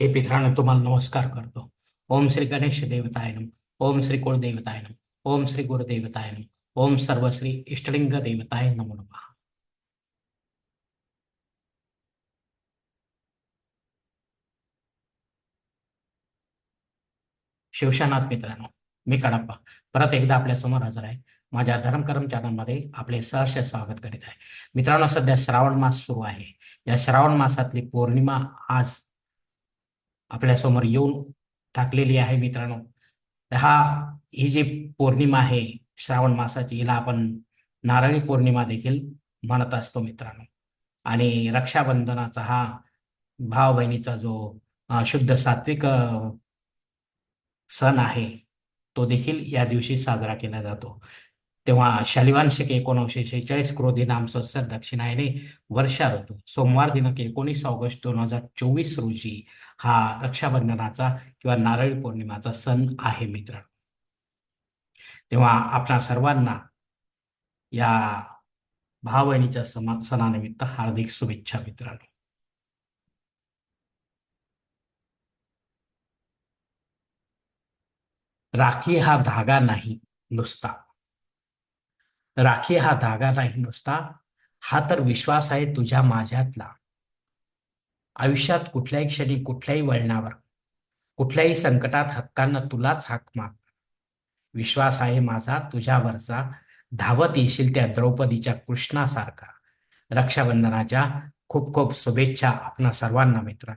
हे पित्रांनो तुम्हाला नमस्कार करतो. ओम श्री गणेश देवतायनम ओम श्री कुळदेवतायनम ओम श्री गुरुदेवतायनम ओम सर्वश्री इष्टलिंग देवताय नमो नमः. शिवशानाथ मित्रांनो मी कडप्पा. परत एकदा आपल्यासमोर हजर आहे. माझ्या धर्मकर्म चॅनलमध्ये आपले सहर्ष स्वागत करीत आहे. मित्रांनो सध्या श्रावण मास सुरू आहे. या श्रावण मासातली पौर्णिमा आज आपल्यासमोर येऊन टाकलेली आहे मित्रांनो. हा ही जी पौर्णिमा आहे श्रावण मासाची हिला आपण नारळी पौर्णिमा देखील म्हणत असतो मित्रांनो. आणि रक्षाबंधनाचा हा भाव बहिणीचा जो शुद्ध सात्विक सण आहे तो देखील या दिवशी साजरा केला जातो. तेव्हा शालिवान शके एकोणीसशे शेहेचाळीस क्रोधी नाम दक्षिणायने वर्षा ऋतू. सोमवार दिनांक एकोणीस ऑगस्ट दोन हजार चोवीस रोजी हा रक्षाबंधनाचा किंवा नारळी पौर्णिमाचा सण आहे मित्रांनो. तेव्हा आपणा सर्वांना या भाव बहिणीच्या समा सणानिमित्त हार्दिक शुभेच्छा मित्रांनो. राखी हा धागा नाही नुसता. राखी हा धागा नाही नुसता हा तर विश्वास आहे तुझ्या माझ्यातला. आयुष्यात कुठल्याही क्षणी कुठल्याही वळणावर कुठल्याही संकटात हक्कानं तुलाच हाक माग विश्वास आहे माझा तुझ्यावरचा धावत येशील त्या द्रौपदीच्या कृष्णासारखा. रक्षाबंधनाच्या खूप खूप शुभेच्छा आपणा सर्वांना मित्र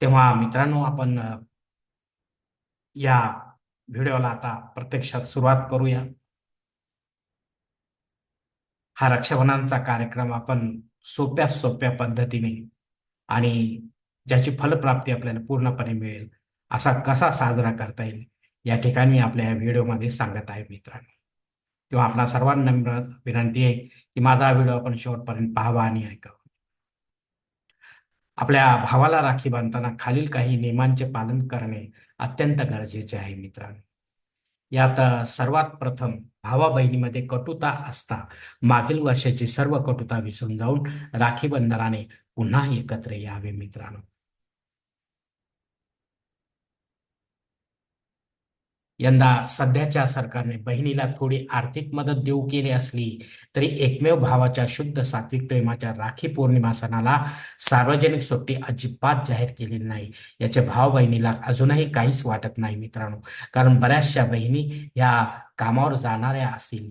तेव्हा मित्रांनो आपण या व्हिडिओला आता प्रत्यक्षात सुरुवात करूया. हा रक्षाबंधनाचा कार्यक्रम आपण सोप्या सोप्या पद्धतीने आणि ज्याची फलप्राप्ती आपल्याला पूर्णपणे मिळेल असा कसा साजरा करता येईल या ठिकाणी मी आपल्या या व्हिडिओमध्ये सांगत आहे मित्रांनो. तेव्हा आपणा सर्वांना विनंती आहे की माझा हा व्हिडिओ आपण शेवटपर्यंत पाहावा आणि ऐकावा. आपल्या भावाला राखी बांधताना खालील काही नियमांचे पालन करणे अत्यंत गरजेचे आहे मित्रांनो. यात सर्वात प्रथम भावा बहिणीमध्ये कटुता असता. मागील वर्षाची सर्व कटुता विसरून जाऊन राखी बंधनाने पुन्हा एकत्र यावे मित्रांनो. यंदा सध्याच्या सरकारने बहिणीला थोडी आर्थिक मदत देऊ केली असली तरी एकमेव भावाच्या शुद्ध सात्विक प्रेमाच्या राखी पौर्णिमा सणाला सार्वजनिक सुट्टी अजिबात जाहीर केलेली नाही. याचे भाव बहिणीला अजूनही काहीच वाटत नाही मित्रांनो. कारण बऱ्याचशा बहिणी या कामावर जाणाऱ्या असतील.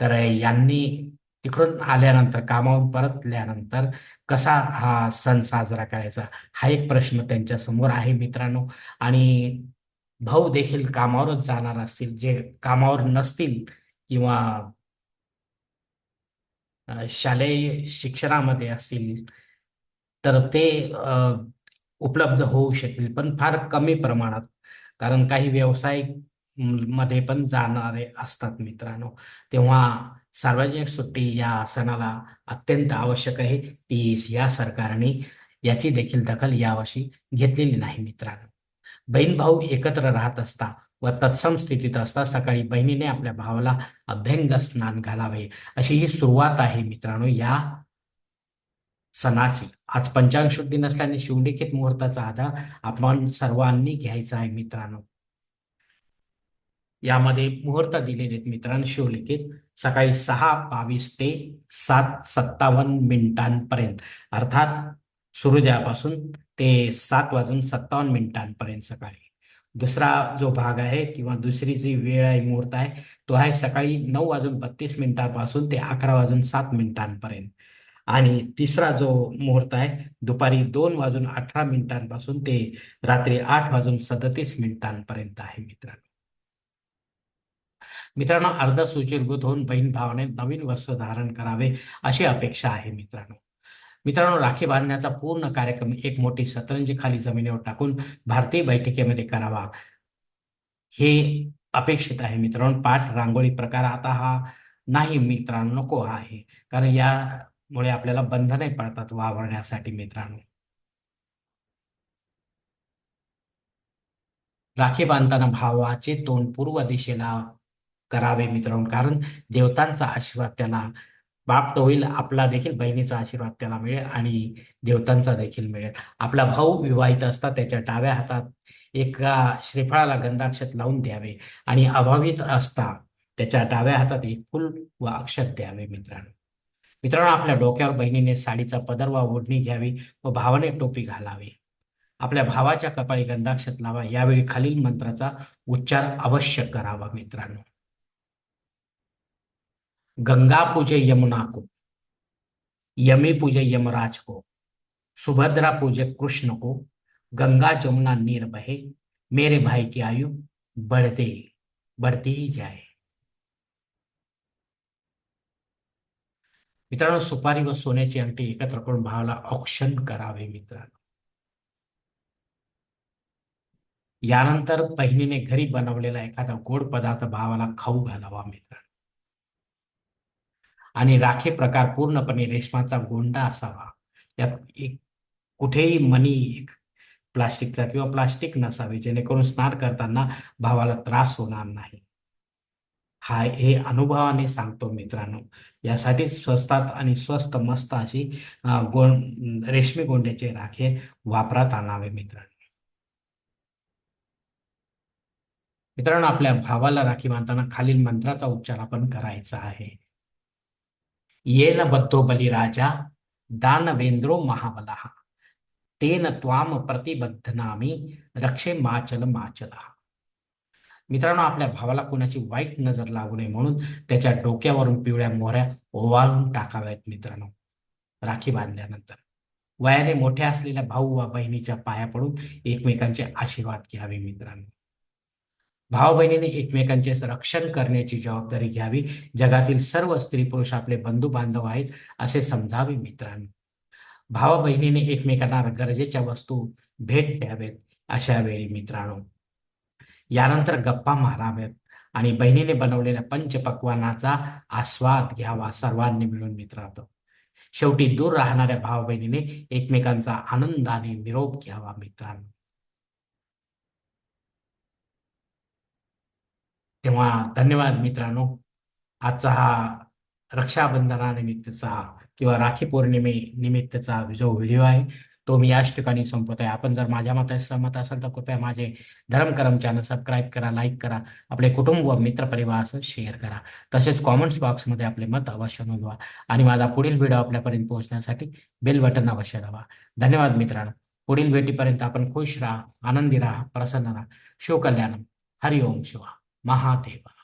तर यांनी तिकडून आल्यानंतर कामावर परतल्यानंतर कसा हा सण साजरा करायचा? हा एक प्रश्न त्यांच्यासमोर आहे मित्रांनो. आणि भाऊ देखील कामावरच जाणार असतील जे कामावर नसतील किंवा शालेय शिक्षणामध्ये असतील तर ते उपलब्ध होऊ शकतील पण फार कमी प्रमाणात. कारण काही व्यवसायमध्ये पण जाणारे असतात मित्रांनो. तेव्हा सार्वजनिक सुट्टी या सणाला अत्यंत आवश्यक आहे. ती या सरकारने याची देखील दखल यावर्षी घेतलेली नाही मित्रांनो. बहीण भाऊ एकत्र राहत असता व तत्सम स्थितीत असता सकाळी बहिणीने आपल्या भावाला अभ्यंग स्नान घालावे. अशी ही सुरुवात आहे मित्रांनो या सणाची. आज पंचांग शुद्धी नसल्याने शिवलिखित मुहूर्ताचा आधार आपण सर्वांनी घ्यायचा आहे मित्रांनो. यामध्ये मुहूर्त दिलेले आहेत मित्रांनो शिवलिखित. सकाळी सहा बावीस ते सात सत्तावन्न मिनिटांपर्यंत. अर्थात सूर्योदयापासून ते सात वाजून सत्तावन्न मिनिटांपर्यंत सकाळी. दुसरा जो भाग आहे किंवा दुसरी जी वेळ आहे मुहूर्त आहे तो आहे सकाळी नऊ वाजून बत्तीस मिनिटांपासून ते अकरा वाजून सात मिनिटांपर्यंत. आणि तिसरा जो मुहूर्त आहे दुपारी दोन वाजून अठरा मिनिटांपासून ते रात्री आठ वाजून सदतीस मिनिटांपर्यंत आहे मित्रांनो. मित्रांनो अर्ध सुचिरभूत होऊन बहीण भावाने नवीन वस्त्र धारण करावे अशी अपेक्षा आहे मित्रांनो. मित्रांनो राखी बांधण्याचा पूर्ण कार्यक्रम एक मोठी सतरंजी खाली जमिनीवर टाकून भारतीय बैठकीमध्ये करावा. हे अपेक्षित आहे मित्रांनो. पाठ रांगोळी प्रकार आता हा नाही मित्रांनो नको आहे. कारण यामुळे आपल्याला बंधने पडतात वावरण्यासाठी मित्रांनो. राखी बांधताना भावाचे तोंड पूर्व दिशेला करावे मित्रांनो. कारण देवतांचा आशीर्वाद त्याला प्राप्त होईल आपला देखील बहिणीचा आशीर्वाद त्याला मिळेल आणि देवतांचा देखील मिळेल. आपला भाऊ विवाहित असता त्याच्या डाव्या हातात एका श्रीफळाला गंधाक्षत लावून द्यावे आणि अभावित असता त्याच्या डाव्या हातात एक फुल व अक्षत द्यावे मित्रांनो. मित्रांनो आपल्या डोक्यावर बहिणीने साडीचा पदर वा ओढणी घ्यावी व भावाने टोपी घालावी. आपल्या भावाच्या कपाळी गंधाक्षत लावा यावेळी खालील मंत्राचा उच्चार अवश्य करावा मित्रांनो. गंगा पूजे यमुना को, यमी पूजे यमराज को, सुभद्रा पूजे कृष्ण को, गंगा जमुना नीर बहे, मेरे भाई की आयु बढ़ते बढ़ती ही जाए। मित्रांनो, सुपारी व सोन्याची अंगठी एकत्र करून भावाला औक्षण करावे मित्रांनो. यानंतर बहिणीने घरी बनवलेला एखादा गोड पदार्थ भावाला खाऊ घालावा मित्रांनो. आणि राखे प्रकार पूर्णपणे रेशमाचा गोंडा असावा. यात एक कुठेही मनी एक प्लास्टिकचा किंवा प्लास्टिक नसावे जेणेकरून स्नान करताना भावाला त्रास होणार नाही. हा हे अनुभवाने सांगतो मित्रांनो. यासाठी स्वस्तात आणि स्वस्त मस्त अशी गोंड रेशमी गोंड्याचे राखे वापरात आणावे मित्रांनो. मित्रांनो आपल्या भावाला राखी बांधताना खालील मंत्राचा उच्चार आपण करायचा आहे. येन बद्धो बलिराजा दानवेंद्रो महाबला। तेन त्वाम प्रतिबद्धनामी रक्षे माचल माचल। मित्रांनो आपल्या भावाला कोणाची वाईट नजर लागू नये म्हणून त्याच्या डोक्यावरून पिवळ्या मोहऱ्या ओवाळून टाकाव्यात मित्रांनो राखी बांधल्यानंतर. वयाने मोठ्या असलेल्या भाऊ वा बहिणीच्या पाया पडून एकमेकांचे आशीर्वाद घ्यावे मित्रांनो. भाऊ बहिणीने एकमेकांचे रक्षण करण्याची जबाबदारी घ्यावी. जगातील सर्व स्त्री पुरुष आपले बंधू बांधव आहेत असे समजावे मित्रांनो. भाव बहिणीने एकमेकांना गरजेच्या वस्तू भेट द्यावेत अशा वेळी मित्रांनो. यानंतर गप्पा माराव्यात आणि बहिणीने बनवलेल्या पंचपक्वानाचा आस्वाद घ्यावा सर्वांनी मिळून मित्रांनो. शेवटी दूर राहणाऱ्या भाव बहिणीने एकमेकांचा आनंदाने निरोप घ्यावा मित्रांनो. तेव्हा धन्यवाद मित्रांनो. आजचा हा रक्षाबंधनानिमित्तचा हा किंवा राखी पौर्णिमे निमित्तचा जो व्हिडिओ आहे तो मी याच ठिकाणी संपवत आहे आपण जर माझ्या मता सहमत असाल तर कृपया माझे धर्मकरम चॅनल सबस्क्राईब करा लाईक करा आपले कुटुंब व मित्रपरिवारासह शेअर करा. तसेच कॉमेंट्स बॉक्समध्ये आपले मत अवश्य नोंदवा आणि माझा पुढील व्हिडिओ आपल्यापर्यंत पोहोचण्यासाठी बेल बटन अवश्य दाबा. धन्यवाद मित्रांनो. पुढील भेटीपर्यंत आपण खुश राहा आनंदी राहा प्रसन्न राहा. शिवकल्याणम. हरिओम शिवा. महादेवा